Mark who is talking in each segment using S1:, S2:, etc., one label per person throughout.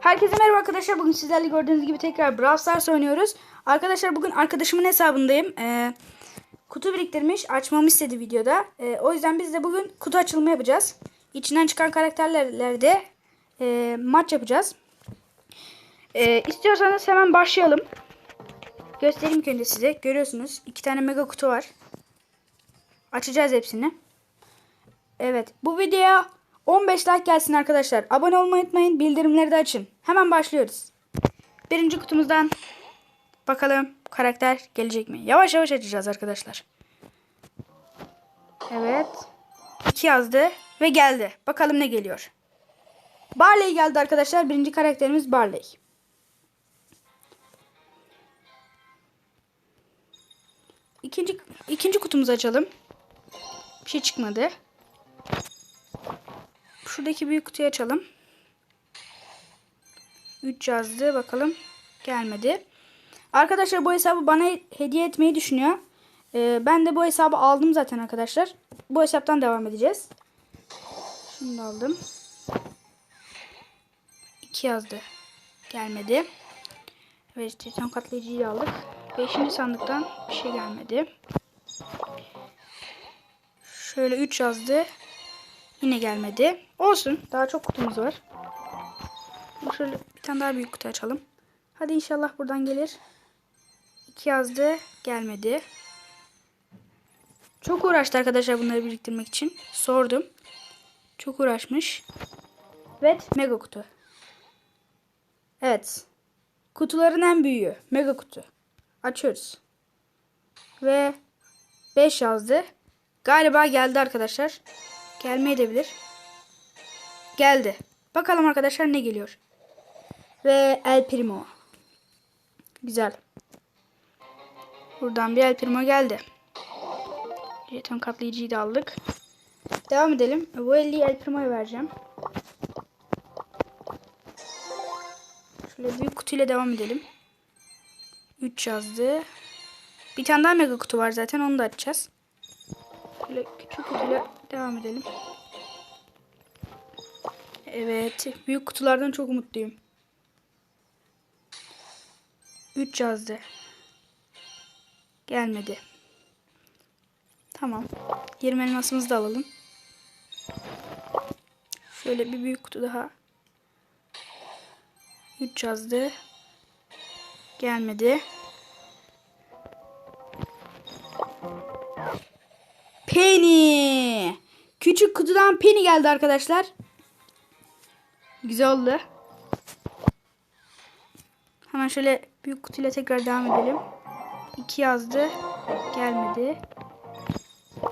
S1: Herkese merhaba arkadaşlar. Bugün sizlerle gördüğünüz gibi tekrar Brawl Stars oynuyoruz. Arkadaşlar bugün arkadaşımın hesabındayım. Ee, kutu biriktirmiş. Açmamı istedi videoda. Ee, o yüzden biz de bugün kutu açılımı yapacağız. İçinden çıkan karakterlerle e, maç yapacağız. Ee, istiyorsanız hemen başlayalım. Göstereyim ki önce size. Görüyorsunuz. iki tane mega kutu var. Açacağız hepsini. Evet. Bu videoya 15 like gelsin arkadaşlar. Abone olmayı unutmayın. Bildirimleri de açın. Hemen başlıyoruz. Birinci kutumuzdan bakalım karakter gelecek mi? Yavaş yavaş açacağız arkadaşlar. Evet. 2 yazdı ve geldi. Bakalım ne geliyor. Barley geldi arkadaşlar. Birinci karakterimiz Barley. İkinci, ikinci kutumuzu açalım. Bir şey çıkmadı. Şuradaki büyük kutuyu açalım. 3 yazdı. Bakalım. Gelmedi. Arkadaşlar bu hesabı bana hediye etmeyi düşünüyor. Ee, ben de bu hesabı aldım zaten arkadaşlar. Bu hesaptan devam edeceğiz. Şunu da aldım. 2 yazdı. Gelmedi. Titan katlayıcıyı aldık. 5. sandıktan bir şey gelmedi. Şöyle 3 yazdı. Yine gelmedi. Olsun. Daha çok kutumuz var. Şöyle bir tane daha büyük kutu açalım. Hadi inşallah buradan gelir. 2 yazdı. Gelmedi. Çok uğraştı arkadaşlar bunları biriktirmek için. Sordum. Çok uğraşmış. Evet. Mega kutu. Evet. Kutuların en büyüğü. Mega kutu. Açıyoruz. Ve 5 yazdı. Galiba geldi arkadaşlar. Gelmeyebilir. Geldi. Bakalım arkadaşlar ne geliyor. Ve El Primo. Güzel. Buradan bir El Primo geldi. Jeton katlayıcıyı da aldık. Devam edelim. Bu 50'yi El Primo'ya vereceğim. Şöyle büyük kutuyla devam edelim. 3 yazdı. Bir tane daha mega kutu var zaten onu da açacağız. Şöyle küçük kutuyla devam edelim. Evet. Büyük kutulardan çok umutluyum. 3 yazdı. Gelmedi. Tamam. 20 elmasımızı da alalım. Şöyle bir büyük kutu daha. 3 yazdı. Gelmedi. Penny. Küçük kutudan Penny geldi arkadaşlar. Güzel oldu. Hemen şöyle büyük kutuyla tekrar devam edelim. 2 yazdı. Gelmedi.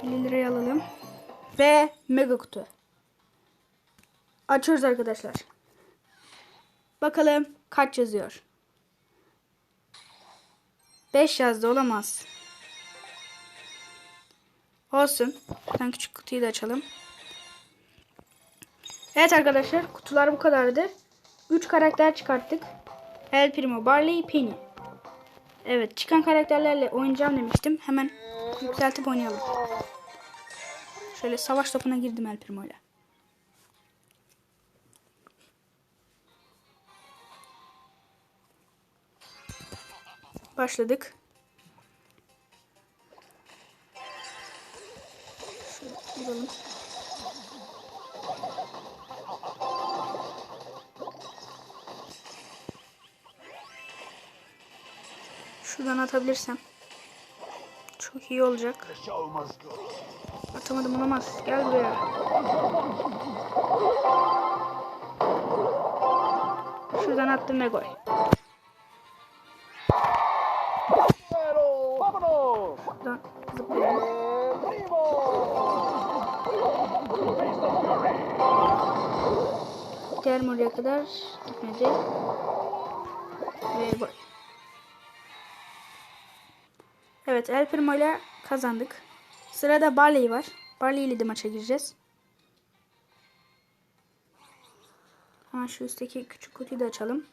S1: 50 liraya alalım. Ve mega kutu. Açıyoruz arkadaşlar. Bakalım kaç yazıyor. 5 yazdı olamaz. Olsun. Ben küçük kutuyu da açalım. Evet arkadaşlar kutular bu kadardı. 3 karakter çıkarttık. El Primo, Barley, Penny. Evet çıkan karakterlerle oynayacağım demiştim. Hemen yükseltip oynayalım. Şöyle savaş topuna girdim El Primo ile. Başladık. Şuradan atabilirsem. Çok iyi olacak. Atamadım olamaz. Gel buraya. Şuradan attım ve gol. Şuradan zıplayalım. Gidelim oraya kadar. Gitmedi. Ve gol. Evet El Primo ile kazandık. Sırada Barley var. Barley ile de maça gireceğiz. Hemen şu üstteki küçük kutuyu da açalım.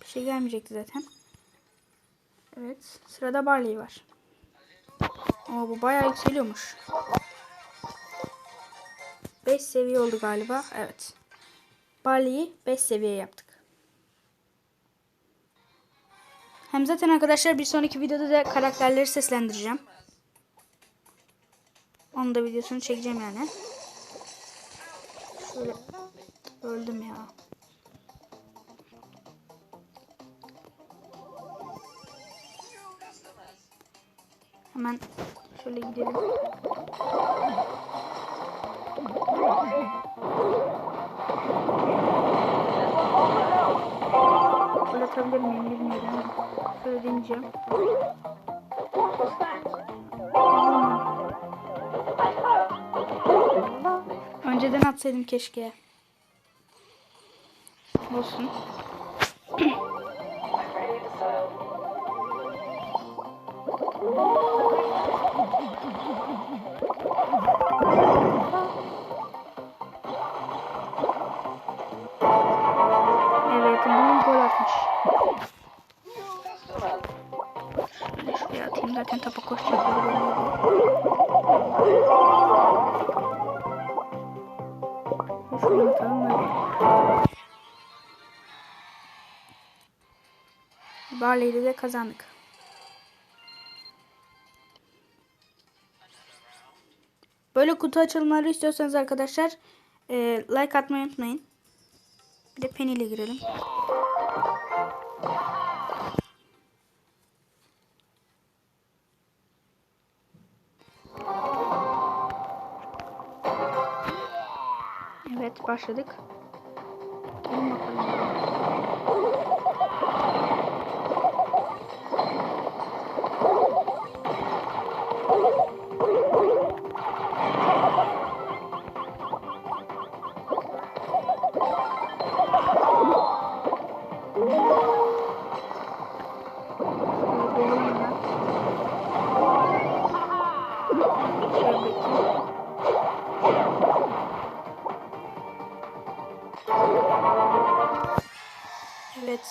S1: Bir şey gelmeyecekti zaten. Evet. Sırada Barley var. Ama bu bayağı yükseliyormuş. 5 seviye oldu galiba. Evet. Barley'i 5 seviye yaptık. Hem zaten arkadaşlar bir sonraki videoda da karakterleri seslendireceğim. Onu da videosunu çekeceğim yani. Şöyle öldüm ya. Hemen şöyle gidelim. Gol miyim bilmiyorum. Şöyle deneyeceğim. Önceden atsaydım keşke. Olsun. Atayım zaten topa koşacak. Barley'de de kazandık. Böyle kutu açılımları istiyorsanız arkadaşlar e, like atmayı unutmayın. Bir de Penny ile girelim. Evet başladık.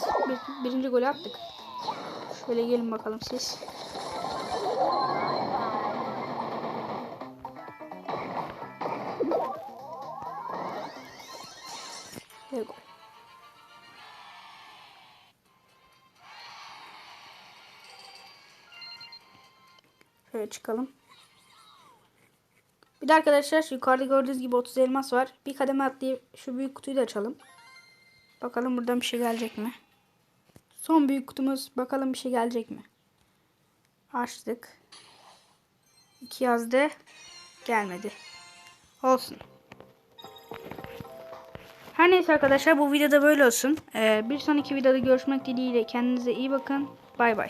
S1: Evet, bir, birinci golü attık. Şöyle gelin bakalım siz. Ve gol. Şöyle çıkalım. Bir de arkadaşlar yukarıda gördüğünüz gibi 30 elmas var. Bir kademe atlayıp şu büyük kutuyu da açalım. Bakalım buradan bir şey gelecek mi? Son büyük kutumuz. Bakalım bir şey gelecek mi? Açtık. İki yazdı. Gelmedi. Olsun. Her neyse arkadaşlar bu videoda böyle olsun. Ee, bir sonraki videoda görüşmek dileğiyle. Kendinize iyi bakın. Bay bay.